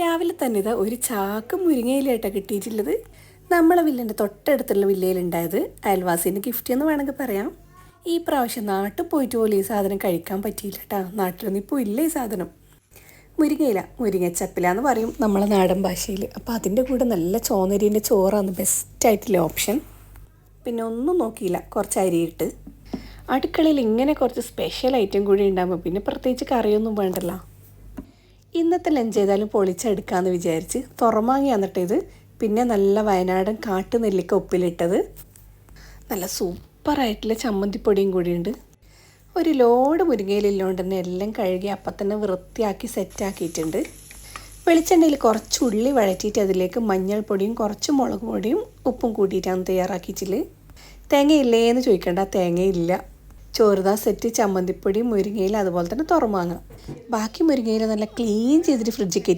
രാവിലെ തന്നെ ഇതാ ഒരു ചാക്ക് മുരിങ്ങയിലായിട്ടാണ് കിട്ടിയിട്ടുള്ളത്. നമ്മളെ വില്ലിന്റെ തൊട്ടടുത്തുള്ള വില്ലയിലുണ്ടായത് അയൽവാസീന്റെ ഗിഫ്റ്റ് എന്ന് വേണമെങ്കിൽ പറയാം. ഈ പ്രാവശ്യം നാട്ടിൽ പോയിട്ട് പോലും ഈ സാധനം കഴിക്കാൻ പറ്റിയില്ല കേട്ടാ നാട്ടിലൊന്നും ഇപ്പോൾ ഇല്ല ഈ സാധനം. മുരിങ്ങയില മുരിങ്ങച്ചപ്പില എന്ന് പറയും നമ്മളെ നാടൻ ഭാഷയിൽ അപ്പോൾ അതിന്റെ കൂടെ നല്ല ചോന്നരീന്റെ ചോറാണ് ബെസ്റ്റായിട്ടുള്ള ഓപ്ഷൻ പിന്നെ ഒന്നും നോക്കിയില്ല കുറച്ച് അരിയിട്ട് അടുക്കളയിൽ ഇങ്ങനെ കുറച്ച് സ്പെഷ്യൽ ഐറ്റം കൂടി ഉണ്ടാകുമ്പോൾ പിന്നെ പ്രത്യേകിച്ച് കറിയൊന്നും വേണ്ടല്ലോ. ഇന്നത്തെ ലഞ്ച് ചെയ്താലും പൊളിച്ചെടുക്കാമെന്ന് വിചാരിച്ച് തുറമാങ്ങി എന്നിട്ട് ഇത് പിന്നെ നല്ല വയനാടൻ കാട്ടു നെല്ലിക്ക ഉപ്പിലിട്ടത്. നല്ല സൂപ്പറായിട്ടുള്ള ചമ്മന്തിപ്പൊടിയും കൂടിയുണ്ട്. ഒരു ലോഡ് മുരിങ്ങയിലില്ലോണ്ട് തന്നെ എല്ലാം കഴുകി അപ്പം തന്നെ വൃത്തിയാക്കി സെറ്റാക്കിയിട്ടുണ്ട്. വെളിച്ചെണ്ണയിൽ കുറച്ച് ഉള്ളി വഴറ്റിയിട്ട് അതിലേക്ക് മഞ്ഞൾപ്പൊടിയും കുറച്ച് മുളക് പൊടിയും ഉപ്പും കൂട്ടിയിട്ടാണ് തയ്യാറാക്കിയിട്ടുള്ളത് തേങ്ങയില്ലേ എന്ന് ചോദിക്കേണ്ട തേങ്ങയില്ല. ചോറുതാ സെറ്റ് ചമ്മന്തിപ്പൊടി മുരിങ്ങയില അതുപോലെ തന്നെ തുറമാങ്ങ ബാക്കി മുരിങ്ങയില നല്ല ക്ലീൻ ചെയ്തിട്ട് ഫ്രിഡ്ജിൽ കയറ്റി